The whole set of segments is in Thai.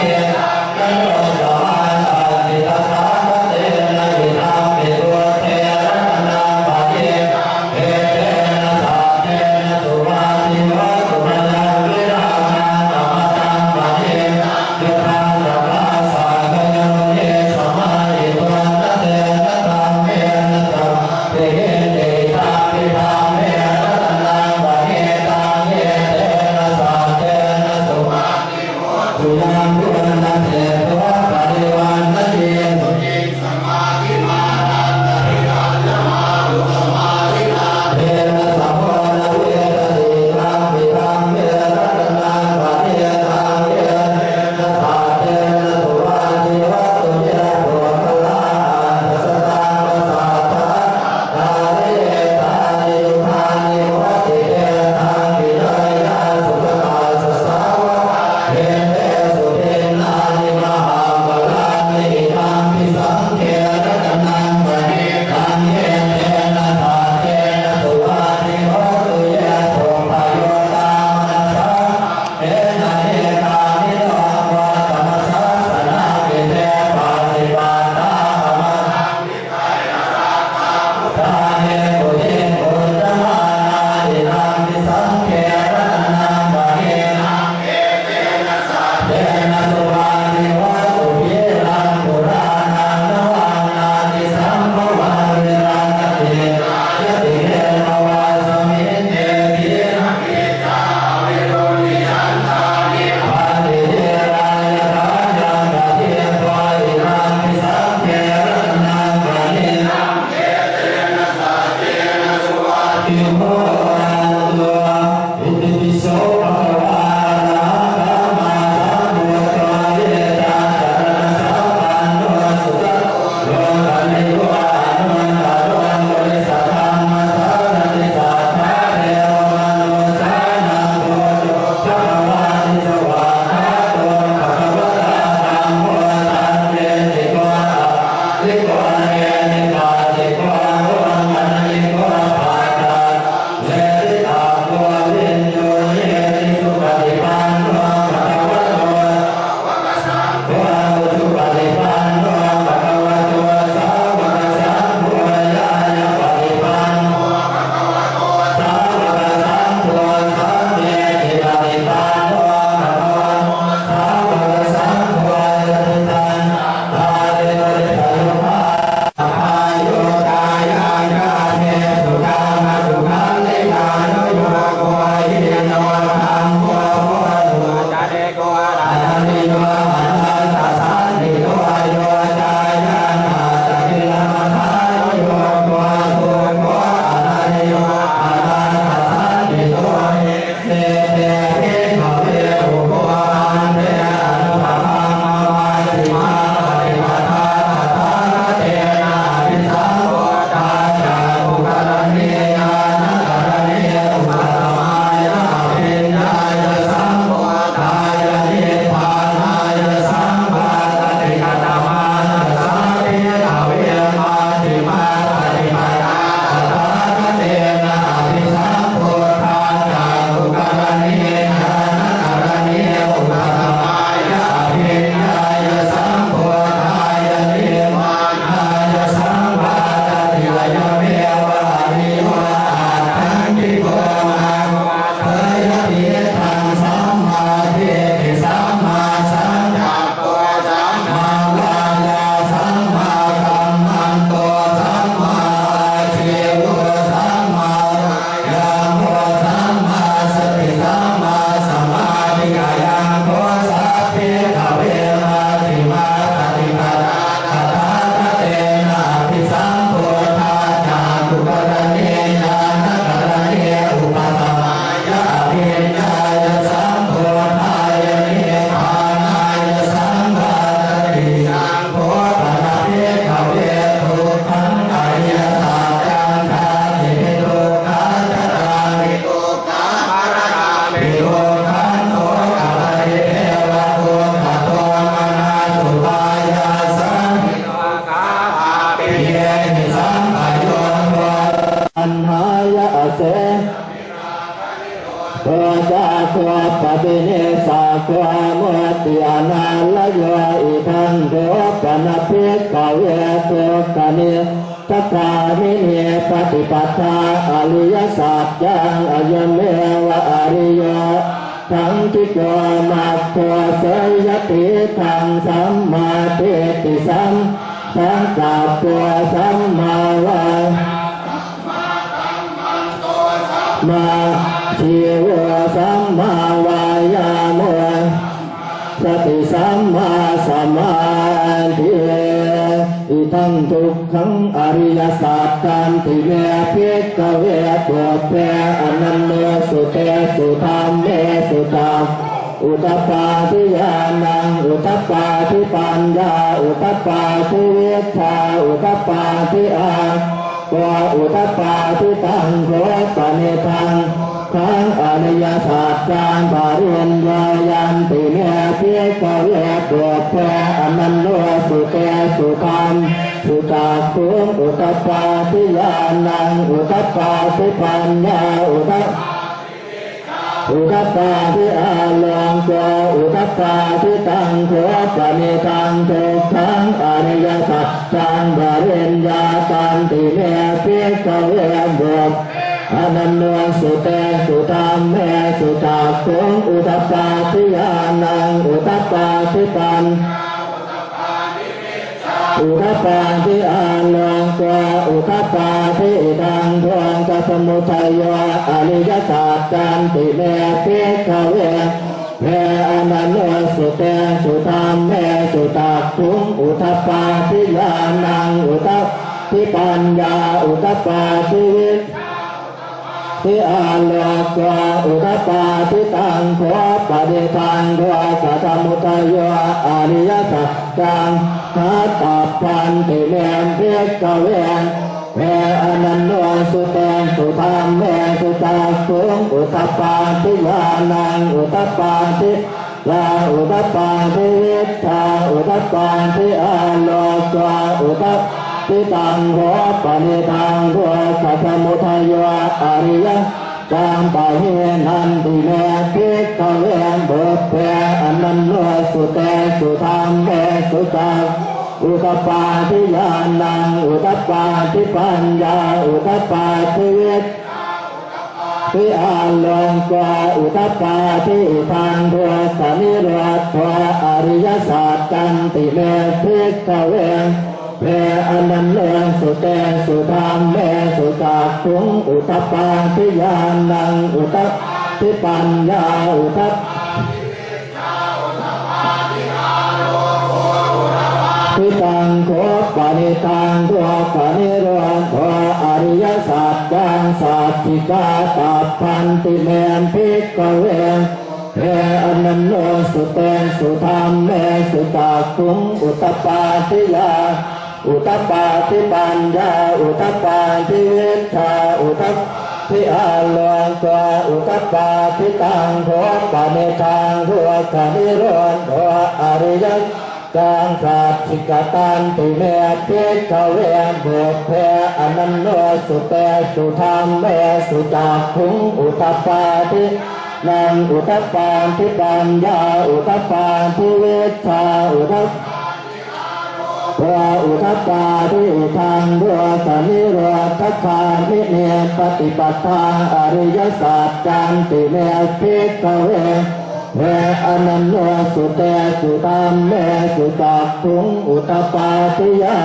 เ Bismillahirrahmanirrahim. อริยสัจยังอายเมวะอริยทั้งที่โกมาโพเสยติทางสัมมาเทติสัมทั้งกับตัวสัมมาวามาชีวะสัมมาวายามสติสัมมาสมาธิ อิทังทุกขังอริยสัจกันติเมเพิกเวตัวแปอนันเนสุเตสุธรรมเมสุตาอุตปาทิยานังอุตปาทิปัญญาอุตปาทิเวิชาอุตปาทิอาตัวอุตปาทิตังโสปะเนตังทั้งอริยสัจจารบาเรียนยายันติเมเพียกเวตัวแป สุธรรมสุตาคุอุตปาทิยานังอุตปาทิปัญญาอุตอุตปาทิอาลังโกอุตปาทิตังโทปะเนตังทุกขังอริยสัจจังบาเรนยาตันติเมพิกเวบกอนันโนสุเตสุธรรมเมสุตาคุอุตปาทิยานังอุตปาทิปัน อุทปาทิอาลังกวาอุทปาทิดังทวงกัสมุทัยโยอริยสัจจันติเมพิกเวเวอนันโนสุเตสุธรรมเมสุตักทุงอุทปาทิยานังอุททิปัญญาอุทปาทิวิทิอาโลกวาอุทปาทิตังขวปฏิทังขวสัตมุตโยอริยสัจจัง ทัตตพันติเมนเพกเวนเวอนันโนสุเตสุธรรมเมสุตาสุงอุตปาทิยานังอุตปาทิยาอุตปาทิวิชาอุตปาทิอาโลกาอุตทิตังโหปนิตังโหสัพมุทยโยอริยะ จามปะเฮนันติเมพิกเวบุพเพอนันโนสุเตสุธรรมเมสุจังอุตปาทิยานังอุตปาทิปัญญาอุตปาทิวิตทิอาลงกวาอุตปาทิทางทัวสนิรธทัวอริยสัจจันติเมพิกเว เวอนันโนสุเตสุธรรมเมสุจักขุงอุตปาทิยานังอุตทิปัญญาอุตทิตังโคปานิตังทัวปนิโรธทัวอริยสัจจังสัจจิกาตัปพันติเมนพิกเวเวอนันโนสุเตสุธรรมเมสุจักขุงอุตปาทิยา อุตปาทิปัญญาอุตปาทิวิชาอุตทิอาลวงกวาอุตปาทิตังโทปะเนตังทัวคานิโรนทัวอริยจังสัจจิกตันติเมพิกเวบุเพอนันโนสุเตสุธรรมเมสุจักขุงอุตปาทินังอุตปาทิปัญญาอุตปาทิวิชาอุต พระอุทปาทิทางดัวสนิโรธคามิเนปฏิปัฏฐาอริยสัจจันติเมพิกเวเวอนันโนสุเตสุตามเมสุตักทุงอุตปาทิยา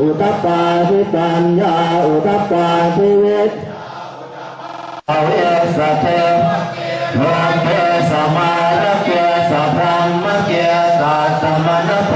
อุตปาทิปัญญาอุตปาทิเวิตอเวสเทโลเกสมาระเกสพรหมเกสัสมณพ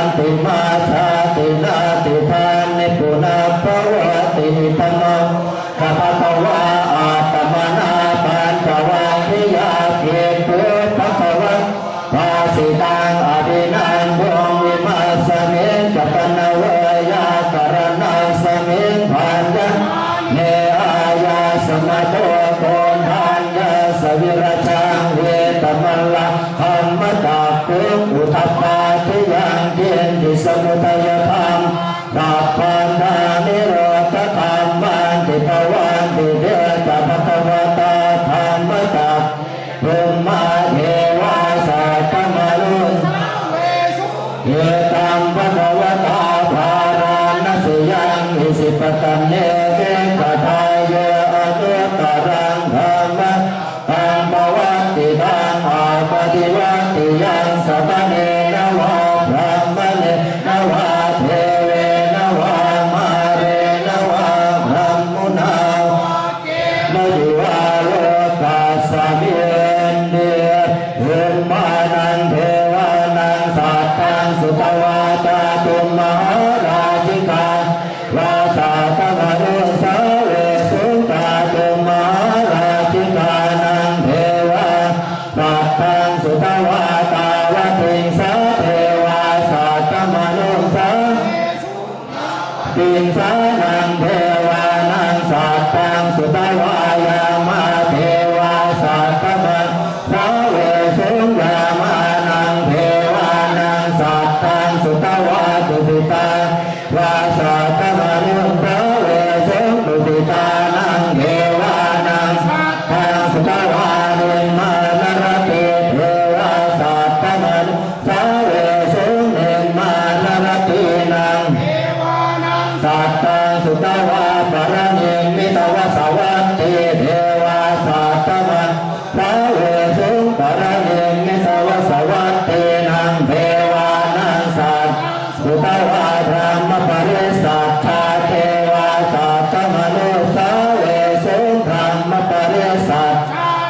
thiền pháp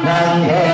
Nande